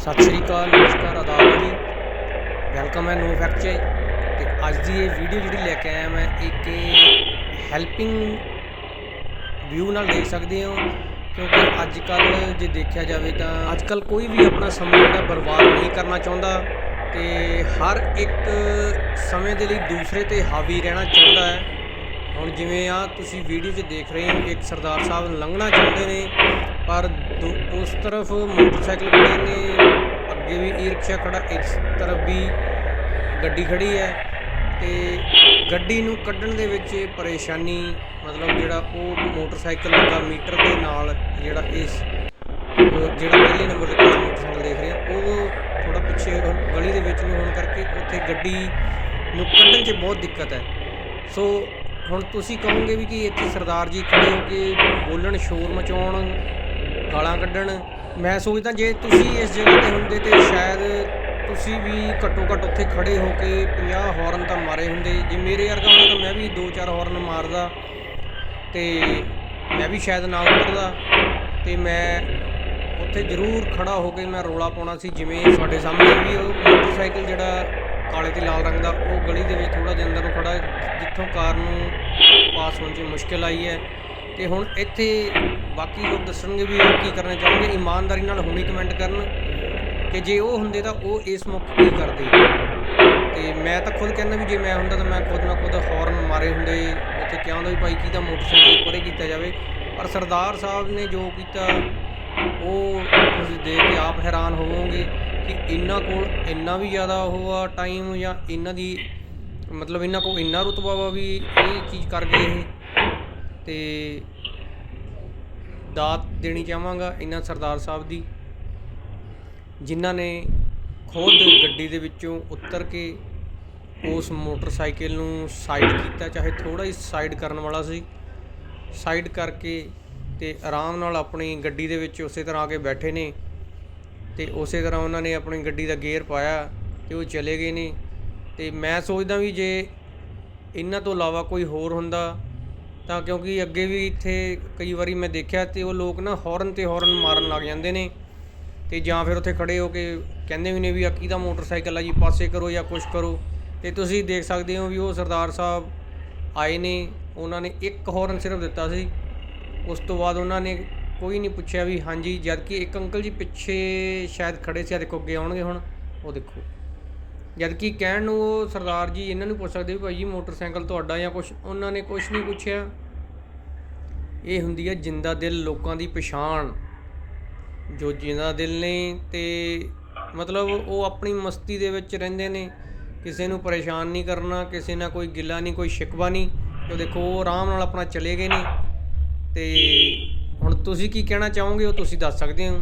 ਸਤਿ ਸ਼੍ਰੀ ਅਕਾਲ, ਨਮਸਕਾਰ, ਆਦਾਬ ਜੀ। ਵੈਲਕਮ ਹੈ ਨੋ ਫੈਕਚਰ ਤੇ ਅੱਜ ਦੀ ਇਹ ਵੀਡੀਓ ਜਿਹੜੀ ਲੈ ਕੇ ਆਇਆ ਮੈਂ, ਇੱਕ ਹੈਲਪਿੰਗ ਵਿਊ ਨਾਲ ਦੇਖ ਸਕਦੇ ਹੋ, ਕਿਉਂਕਿ ਅੱਜ ਕੱਲ ਜੇ ਦੇਖਿਆ ਜਾਵੇ ਤਾਂ ਅੱਜ ਕੱਲ ਕੋਈ ਵੀ ਆਪਣਾ ਸਮਾਂ ਜਿਹੜਾ ਬਰਬਾਦ ਨਹੀਂ ਕਰਨਾ ਚਾਹੁੰਦਾ, ਤੇ ਹਰ ਇੱਕ ਸਮੇਂ ਦੇ ਲਈ ਦੂਸਰੇ ਤੇ ਹਾਵੀ ਰਹਿਣਾ ਚਾਹੁੰਦਾ ਹੈ। ਹੁਣ ਜਿਵੇਂ ਆ, ਤੁਸੀਂ ਵੀਡੀਓ 'ਚ ਦੇਖ ਰਹੇ ਹੋ, ਇੱਕ ਸਰਦਾਰ ਸਾਹਿਬ ਲੰਘਣਾ ਚਾਹੁੰਦੇ ਨੇ, ਪਰ ਦੂ- ਉਸ ਤਰਫ ਮੋਟਰਸਾਈਕਲ ਖੜੇ ਨੇ, ਅੱਗੇ ਵੀ ਈ ਰਿਕਸ਼ਾ ਖੜਾ, ਇਸ ਤਰਫ ਵੀ ਗੱਡੀ ਖੜੀ ਹੈ ਤੇ ਗੱਡੀ ਨੂੰ ਕੱਢਣ ਦੇ ਵਿੱਚ ਪਰੇਸ਼ਾਨੀ, ਮਤਲਬ ਜਿਹੜਾ ਉਹ ਮੋਟਰਸਾਈਕਲ ਦਾ ਮੀਟਰ ਦੇ ਨਾਲ, ਜਿਹੜਾ ਇਸ, ਜਿਹੜਾ ਪਹਿਲੇ ਨੰਬਰ ਤੇ ਮੋਟਰਸਾਈਕਲ ਦੇਖ ਰਹੇ ਆ ਉਹ ਥੋੜਾ ਪਿੱਛੇ ਗਲੀ ਦੇ ਵਿੱਚ ਨੂੰ ਹੋਣ ਕਰਕੇ ਉੱਥੇ ਗੱਡੀ ਨੂੰ ਕੱਢਣ 'ਚ ਬਹੁਤ ਦਿੱਕਤ ਹੈ। ਸੋ ਹੁਣ ਤੁਸੀਂ ਕਹੋਗੇ ਵੀ ਕਿ ਇੱਥੇ ਸਰਦਾਰ ਜੀ ਖੜੇ ਹੋ ਕੇ ਬੋਲਣ, ਸ਼ੋਰ ਮਚਾਉਣ ਗਾਲਾਂ ਕੱਢਣ। ਮੈਂ ਸੋਚਦਾ ਜੇ ਤੁਸੀਂ ਇਸ ਜਗ੍ਹਾ ਤੇ ਹੁੰਦੇ ਤੇ ਸ਼ਾਇਦ ਤੁਸੀਂ ਵੀ ਘੱਟੋ ਘੱਟ ਉੱਥੇ ਖੜੇ ਹੋ ਕੇ 50 ਹਾਰਨ ਤਾਂ ਮਾਰੇ ਹੁੰਦੇ। ਜੇ ਮੇਰੇ ਵਰਗਾ ਹੁੰਦਾ ਤਾਂ ਮੈਂ ਵੀ 2-4 ਹਾਰਨ ਮਾਰਦਾ ਤੇ ਮੈਂ ਵੀ ਸ਼ਾਇਦ ਨਾ ਉਤਰਦਾ ਤੇ ਮੈਂ ਉੱਥੇ ਜ਼ਰੂਰ ਖੜਾ ਹੋ ਕੇ ਮੈਂ ਰੋਲਾ ਪਾਉਣਾ ਸੀ, ਜਿਵੇਂ ਤੁਹਾਡੇ ਸਾਹਮਣੇ ਵੀ ਉਹ ਮੋਟਰਸਾਈਕਲ ਜਿਹੜਾ ਕਾਲੇ ਤੇ ਲਾਲ ਰੰਗ ਦਾ, ਉਹ ਗਲੀ ਦੇ ਵਿੱਚ ਥੋੜਾ ਜਿਹਾ ਅੰਦਰ ਨੂੰ ਖੜਾ ਜਿੱਥੋਂ ਕਾਰ ਨੂੰ ਪਾਸ ਹੋਣ 'ਚ ਮੁਸ਼ਕਿਲ ਆਈ ਹੈ। ਤੇ ਹੁਣ ਇੱਥੇ ਬਾਕੀ ਲੋਕ ਦੱਸਣਗੇ ਵੀ ਉਹ ਕੀ ਕਰਨਾ ਚਾਹੁੰਦੇ, ਇਮਾਨਦਾਰੀ ਨਾਲ ਹੁਣੀ ਕਮੈਂਟ ਕਰਨ ਕਿ ਜੇ ਉਹ ਹੁੰਦੇ ਤਾਂ ਉਹ ਇਸ ਮੌਕੇ ਕੀ ਕਰਦੇ। ਤੇ ਮੈਂ ਤਾਂ ਖੁਦ ਕਹਿੰਦਾ ਵੀ ਜੇ ਮੈਂ ਹੁੰਦਾ ਤਾਂ ਮੈਂ ਖੁਦ ਨਾ ਖੁਦ ਹਾਰਨ ਮਾਰੇ ਹੁੰਦੇ, ਉੱਥੇ ਕਿਹਾ ਹੁੰਦਾ ਵੀ ਭਾਈ ਕੀ ਤਾਂ ਮੋਟਰਸਾਈਕਲ ਪਰੇ ਕੀਤਾ ਜਾਵੇ। ਪਰ ਸਰਦਾਰ ਸਾਹਿਬ ਨੇ ਜੋ ਕੀਤਾ, ਉਹ ਤੁਸੀਂ ਦੇਖ ਕੇ ਆਪ ਹੈਰਾਨ ਹੋਵੋਗੇ ਕਿ ਇਹਨਾਂ ਕੋਲ ਇੰਨਾ ਵੀ ਜ਼ਿਆਦਾ ਉਹ ਆ ਟਾਈਮ ਜਾਂ ਇਹਨਾਂ ਦੀ ਮਤਲਬ ਇਹਨਾਂ ਕੋਲ ਇੰਨਾ ਰੁਤਬਾ ਵਾ ਵੀ ਇਹ ਚੀਜ਼ ਕਰ ਗਏ ਇਹ। ਤੇ ਦਾਤ ਦੇਣੀ ਚਾਹਾਂਗਾ ਇਹਨਾਂ ਸਰਦਾਰ ਸਾਹਿਬ ਦੀ, ਜਿਨ੍ਹਾਂ ਨੇ ਖੁਦ ਗੱਡੀ ਦੇ ਵਿੱਚੋਂ ਉਤਰ ਕੇ ਉਸ ਮੋਟਰਸਾਈਕਲ ਨੂੰ ਸਾਈਡ ਕੀਤਾ, ਚਾਹੇ ਥੋੜਾ ਹੀ ਸਾਈਡ ਕਰਨ ਵਾਲਾ ਸੀ ਸਾਈਡ ਕਰਕੇ ਤੇ ਆਰਾਮ ਨਾਲ ਆਪਣੀ ਗੱਡੀ ਦੇ ਵਿੱਚ ਉਸੇ ਤਰ੍ਹਾਂ ਆ ਕੇ ਬੈਠੇ ਨੇ ਤੇ ਉਸੇ ਤਰ੍ਹਾਂ ਉਹਨਾਂ ਨੇ ਆਪਣੀ ਗੱਡੀ ਦਾ ਗੇਅਰ ਪਾਇਆ ਤੇ ਉਹ ਚਲੇ ਗਏ ਨੇ ਤੇ ਮੈਂ ਸੋਚਦਾ ਵੀ ਜੇ ਇਹਨਾਂ ਤੋਂ ਇਲਾਵਾ ਕੋਈ ਹੋਰ ਹੁੰਦਾ ਤਾਂ ਕਿਉਂਕਿ ਅੱਗੇ ਵੀ ਇੱਥੇ ਕਈ ਵਾਰੀ ਮੈਂ ਦੇਖਿਆ ਤੇ ਉਹ ਲੋਕ ਨਾ ਹੌਰਨ ਤੇ ਹੌਰਨ ਮਾਰਨ ਲੱਗ ਜਾਂਦੇ ਨੇ ਤੇ ਜਾਂ ਫਿਰ ਉੱਥੇ ਖੜੇ ਹੋ ਕੇ ਕਹਿੰਦੇ ਵੀ ਨੇ ਵੀ ਆ ਕਿਹਦਾ ਮੋਟਰਸਾਈਕਲ ਆ ਜੀ, ਪਾਸੇ ਕਰੋ ਜਾਂ ਕੁਛ ਕਰੋ। ਤੇ ਤੁਸੀਂ ਦੇਖ ਸਕਦੇ ਹੋ ਵੀ ਉਹ ਸਰਦਾਰ ਸਾਹਿਬ ਆਏ ਨੇ, ਉਹਨਾਂ ਨੇ ਇੱਕ ਹੌਰਨ ਸਿਰਫ ਦਿੱਤਾ ਸੀ। ਉਸ ਤੋਂ ਬਾਅਦ ਉਹਨਾਂ ਨੇ ਕੋਈ ਨਹੀਂ ਪੁੱਛਿਆ ਵੀ ਹਾਂਜੀ, ਜਦ ਕਿ ਇੱਕ ਅੰਕਲ ਜੀ ਪਿੱਛੇ ਸ਼ਾਇਦ ਖੜੇ ਸੀ ਆ ਦੇਖੋ ਅੱਗੇ ਆਉਣਗੇ ਹੁਣ, ਉਹ ਦੇਖੋ। ਜਦ ਕਿ ਕਹਿਣ ਨੂੰ ਉਹ ਸਰਦਾਰ ਜੀ ਇਹਨਾਂ ਨੂੰ ਪੁੱਛ ਸਕਦੇ ਵੀ ਭਾਈ ਜੀ ਮੋਟਰਸਾਈਕਲ ਤੁਹਾਡਾ ਜਾਂ ਕੁਝ ਉਹਨਾਂ ਨੇ ਕੁਝ ਨਹੀਂ ਪੁੱਛਿਆ। ਇਹ ਹੁੰਦੀ ਹੈ ਜਿੰਦਾ ਦਿਲ ਲੋਕਾਂ ਦੀ ਪਛਾਣ, ਜੋ ਜਿੰਦਾ ਦਿਲ ਨੇ ਤੇ ਮਤਲਬ ਉਹ ਆਪਣੀ ਮਸਤੀ ਦੇ ਵਿੱਚ ਰਹਿੰਦੇ ਨੇ। ਕਿਸੇ ਨੂੰ ਪਰੇਸ਼ਾਨ ਨਹੀਂ ਕਰਨਾ, ਕਿਸੇ ਨਾਲ ਕੋਈ ਗਿਲਾ ਨਹੀਂ, ਕੋਈ ਸ਼ਿਕਵਾ ਨਹੀਂ। ਤੇ ਦੇਖੋ ਉਹ ਆਰਾਮ ਨਾਲ ਆਪਣਾ ਚਲੇ ਗਏ ਨੇ। ਤੇ ਹੁਣ ਤੁਸੀਂ ਕੀ ਕਹਿਣਾ ਚਾਹੋਗੇ, ਉਹ ਤੁਸੀਂ ਦੱਸ ਸਕਦੇ ਹੋ।